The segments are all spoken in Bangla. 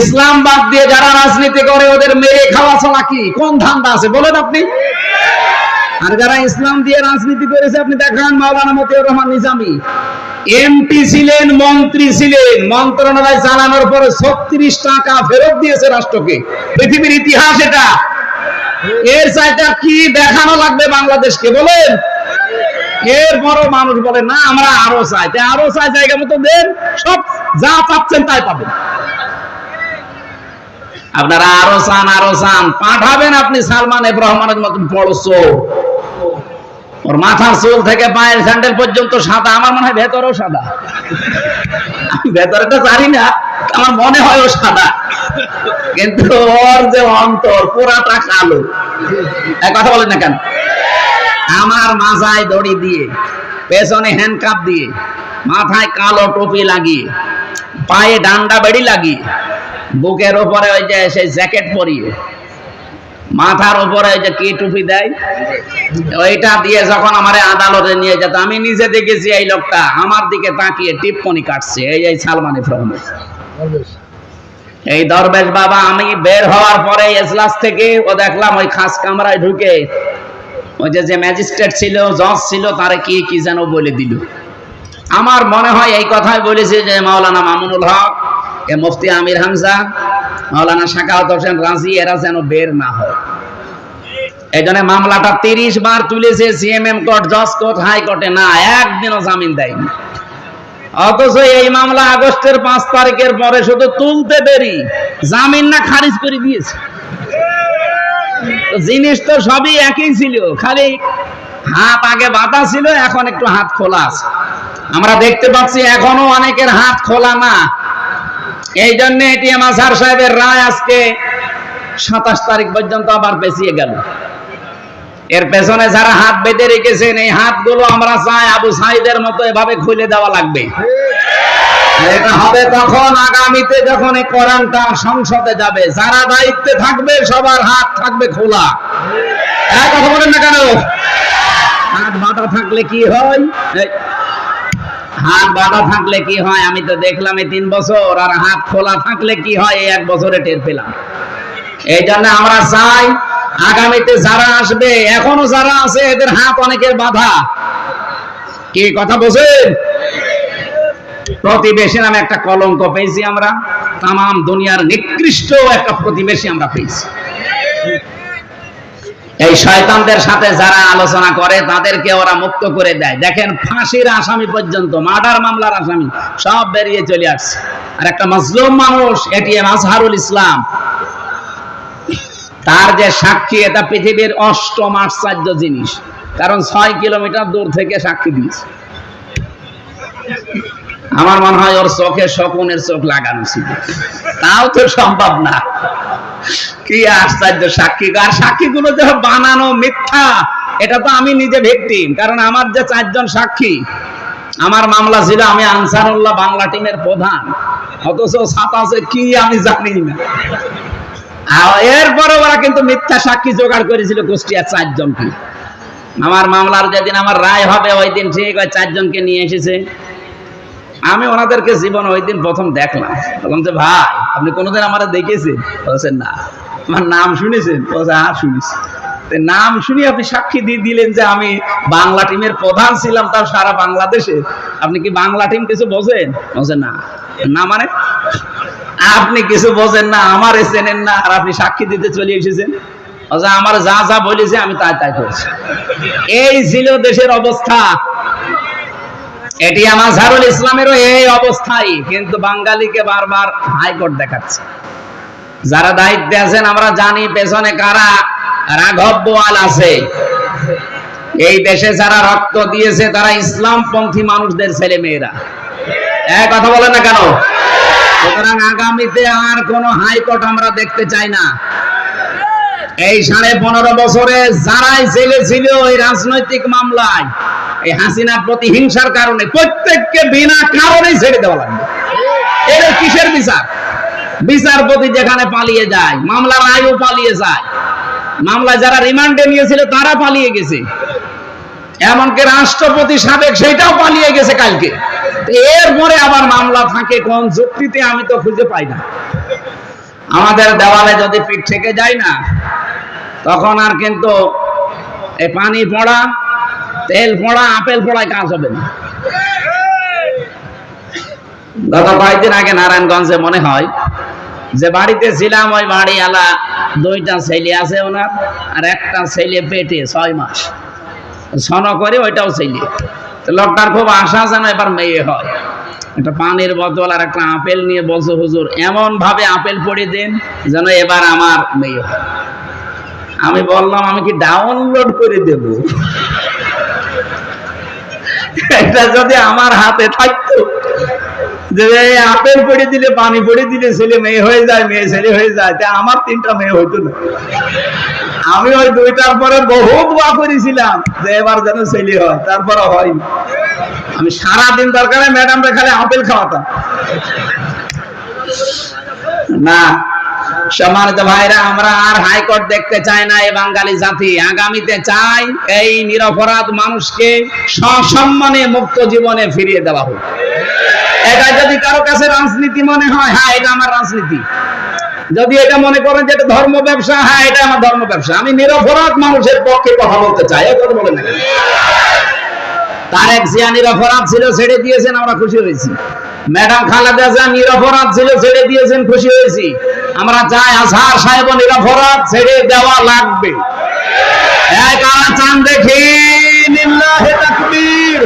ইসলাম বাদ দিয়ে যারা রাজনীতি করে, ওদের মেরে খাওয়া ছাড়া কি? কোন ধান্দা আছে? বলেন আপনি। আর যারা ইসলাম দিয়ে রাজনীতি করেছে, আপনি দেখান মাওলানা মতিউর রহমান নিজামী। এমপি ছিলেন, মন্ত্রী ছিলেন, মন্ত্রণালয় চালানোর পরে ছত্রিশ টাকা ফেরত দিয়েছে রাষ্ট্রকে। পৃথিবীর ইতিহাস এটা। এর চাইটা কি দেখানো লাগবে বাংলাদেশকে? বলেন। এরপরও মানুষ বলে, না, আমরা আরও চাই। আরও চাই, জায়গা মতো দেন, সব যা চাচ্ছেন তাই পাবেন। আপনারা আরও চান আরও চান। পাঠাবেন আপনি সালমান এফ রহমানের মতন বড় চোর। ওর মাথার চুল থেকে পায়ের স্যান্ডেল পর্যন্ত সাদা। আমার মনে হয় ভেতরেও সাদা। আমি ভেতরেটা জানি না, আমার মনে হয় ও সাদা। কিন্তু ওর যে অন্তর পুরাটা কালো। এক কথা বলেন না কেন? আমার মাথায় দড়ি দিয়ে, পেছনে হ্যান্ডকাপ দিয়ে, মাথায় কালো টুপি লাগিয়ে, পায়ে ডান্ডা বেড়ি লাগিয়ে বুকের উপরে ওই যে সেই জ্যাকেট পরিয়ে, মাথার উপরে যে কি টুপি দেয়? ওইটা দিয়ে যখন আমার আদালতে নিয়ে যেত, আমি নিজে দেখেছি এই লোকটা আমার দিকে তাকিয়ে টিপ্পনি কাটছে, এই এই সালমান এফ এই দরবেশ বাবা, আমি বের হওয়ার পরে এজলাস থেকে ও দেখলাম ওই খাস কামরায় ঢুকে ওই যে যে ম্যাজিস্ট্রেট ছিল, জজ ছিল, তারে কি কি যেন বলে দিল। আমার মনে হয় এই কথাই বলেছে যে মাওলানা মামুনুল হক এ মুফতি আমির হামজা, মাওলানা শাকাওয়াত হোসেন রাজি, এরা যেন বের না হয়। এই জন্য মামলাটা তিরিশ বার তুলেছে সিএমএম কোর্ট জজ কোর্ট হাইকোর্টে না, একদিনও জামিন দেয়নি। অথচ এই মামলা আগস্টের পাঁচ তারিখের পরে শুধু তুলতে দেরি, জামিন না খারিজ করে দিয়েছে। জিনিস তো সবই একই ছিল, খালি হাত আগে বাঁধা ছিল, এখন একটু হাত খোলা আছে। আমরা দেখতে পাচ্ছি এখনও অনেকের হাত খোলা না। এই জন্য এটিএম আজহার সাহেবের রায় আজকে সাতাশ তারিখ পর্যন্ত আবার পেছিয়ে গেল। এর পেছনে যারা হাত বেঁধে রেখেছেন, এই হাতগুলো আমরা চাই আবু সাইদের মতো এভাবে খুলে দেওয়া লাগবে। এটা হবে তখন আগামীতে যখন এই কোরআনটা সংসদে যাবে, যারা দায়িত্বে থাকবে, সবার হাত থাকবে খোলা। কথা বলেন না কেন? হাত বাঁধা থাকলে কি হয়? হাত বাঁধা থাকলে কি হয়? আমি তো দেখলাম এই তিন বছর, আর হাত খোলা থাকলে কি হয়? এই এক বছরে টের পেলাম। এই জন্য আমরা চাই, আগামীতে যারা আসবে, এখনও যারা আছে, এদের হাত অনেকের বাধা। কি কথা বোঝেন প্রতিবেশী নামে একটা কলঙ্ক পেয়েছি আমরা। তাম দুনিয়ার নিকৃষ্ট একটা প্রতিবেশী আমরা পেয়েছি। এই শয়তানদের সাথে যারা আলোচনা করে, তাদেরকে ওরা মুক্ত করে দেয়। দেখেন, ফাঁসির আসামি পর্যন্ত, মার্ডার মামলার আসামি, সব বেরিয়ে চলে আসছে। আর একটা মজলুম মানুষ এটিএম আজহারুল ইসলাম, তার যে সাক্ষী, এটা পৃথিবীর অষ্টম আশ্চর্য জিনিস। কারণ ছয় কিলোমিটার দূর থেকে সাক্ষী দিয়েছে। আমার মনে হয় ওর চোখে শকুনের চোখ লাগানো ছিল। তাও তো সম্ভব না। কি আশ্চর্য সাক্ষী আর সাক্ষীগুলো যে বানানো মিথ্যা, এটা তো আমি নিজে ভিকটিম, কারণ আমার যে চারজন সাক্ষী, আমার মামলা ছিল আমি আনসারুল্লাহ বাংলা টিমের প্রধান, অথচ সাতাশে কি আমি জানি না। এরপরে ওরা কিন্তু মিথ্যা সাক্ষী জোগাড় করেছিল কুষ্টিয়ার চারজনকে। আমার মামলার যেদিন আমার রায় হবে, ওই দিন ঠিক ওই চারজনকে নিয়ে এসেছে। আমি ওনাদেরকে জীবন ওই দিন প্রথম দেখলাম। তখন যে, ভাই, আপনি কোনোদিন আমার দেখেছেন? বলছেন, না। আমার নাম শুনেছেন? বলছে হ্যাঁ শুনেছি। নাম শুনি আপনি সাক্ষী দিয়ে দিলেন যে, আমি বাংলা টিমের প্রধান ছিলাম তার সারা বাংলাদেশে। আপনি কি বাংলা টিম কিছু বোঝেন? বলছেন না। না মানে? আপনি কিছু বোঝেন না, আমার চেনেন না, আর আপনি সাক্ষী দিতে চলে এসেছেন? আমার যা যা বলেছে, আমি তাই তাই করেছি। এই ছিল দেশের অবস্থা। এটি আমার ঝারুল ইসলামেরও এই অবস্থাই, কিন্তু বাঙালিকে বারবার হাইকোর্ট দেখাচ্ছে। যারা দায়িত্বে আছেন, আমরা জানি পেছনে কারা রাঘব বোয়াল আছে। এই দেশে যারা রক্ত দিয়েছে, তারা ইসলামপন্থী মানুষদের ছেলে মেয়েরা এক কথা বলে না কেন? সুতরাং আগামীতে আর কোন হাইকোর্ট আমরা দেখতে চাই না। এই সাড়ে পনেরো বছরে যারাই জেলে ছিল ওই রাজনৈতিক মামলায় এই হাসিনা প্রতিহিংসার কারণে প্রত্যেককে বিনা কারণেই ছেড়ে দেওয়া লাগবে। এটা কিসের বিচার? বিচারপতি যেখানে পালিয়ে যায়, মামলার আয়ও পালিয়ে যায়। মামলা যারা রিমান্ডে নিয়েছিল, তারা পালিয়ে গেছে। এমনকি রাষ্ট্রপতি সাবেক, সেটাও পালিয়ে গেছে কালকে। এরপরে আবার মামলা থাকে, কোন যুক্তিতে আমি তো খুঁজে পাই না। আমাদের দেওয়ালে যদি পিঠ থেকে যায় না, তখন আর কিন্তু এই পানি পড়া তেল পড়া আপেল পড়ায় কাজ হবে না। গত কয়েকদিন আগে নারায়ণগঞ্জে মনে হয় যে বাড়িতে ছিলাম, ওই বাড়িওয়ালা দুইটা ছেলে আছে ওনার আর একটা ছেলে পেটে ছয় মাস। সন করে ওইটাও ছেলে। লোকটার খুব আশা যেন এবার মেয়ে হয়। একটা পানির বোতল আর একটা আপেল নিয়ে বলছে, হুজুর এমন ভাবে আপেল পড়ে দেন যেন এবার আমার মেয়ে হয়। আমি বললাম, আমি কি ডাউনলোড করে দেব? এটা যদি আমার হাতে থাকতো, যে আপেল পড়ে দিলে, পানি পড়ে দিলে ছেলে মেয়ে হয়ে যায়, মেয়ে ছেলে হয়ে যায়, তা আমার তিনটা মেয়ে হইতো না। আমি ওই দুইটার পরে বহু দোয়া করেছিলাম, যে এবার যেন ছেলে হয়, তারপরে হয়নি। আমি সারাদিন দরকারে ম্যাডামরা খালি আপেল খাওয়াতাম। না সম্মানিত ভাইরা, আমরা আর হাইকোর্ট দেখতে চাই না এই বাঙালি জাতি। আগামীতে চাই এই নিরপরাধ মানুষকে সসম্মানে মুক্ত জীবনে ফিরিয়ে দেওয়া হোক। এটা যদি কারও কাছে রাজনীতি মনে হয় হ্যাঁ এটা আমার রাজনীতি। যদি এটা মনে করেন যে এটা ধর্ম ব্যবসা হ্যাঁ এটা আমার ধর্ম ব্যবসা। আমি নিরপরাধ মানুষের পক্ষে কথা বলতে চাই, এ কথা বলেন না জিয়া নিরপরাধ ছিল, ছেড়ে দিয়েছেন, আমরা খুশি হয়েছি। ম্যাডাম খালেদা জিয়া নিরপরাধ ছিল, ছেড়ে দিয়েছেন, খুশি হয়েছি। আমরা যাই আজহার সাহেব নিরপরাধ ছেড়ে দেওয়া লাগবে। এক কারা চান দেখি। নিল্লাহে তাকবীর।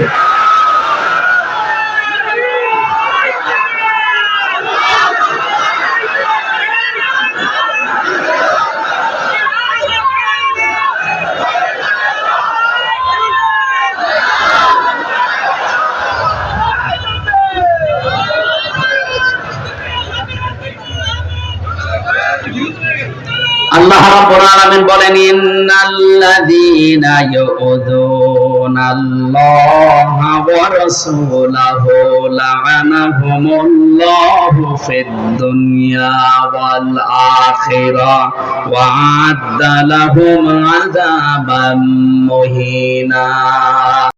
রাব্বুল আলামিন বলেন, ইন্নাল্লাযীনা ইউযুনাল্লাহা ওয়া রাসূলাহু লা'আনাহুমুল্লাহু ফিদ দুনিয়া ওয়াল আখিরাহ ওয়া আ'আদ্দা আযাবাম মুহিনা।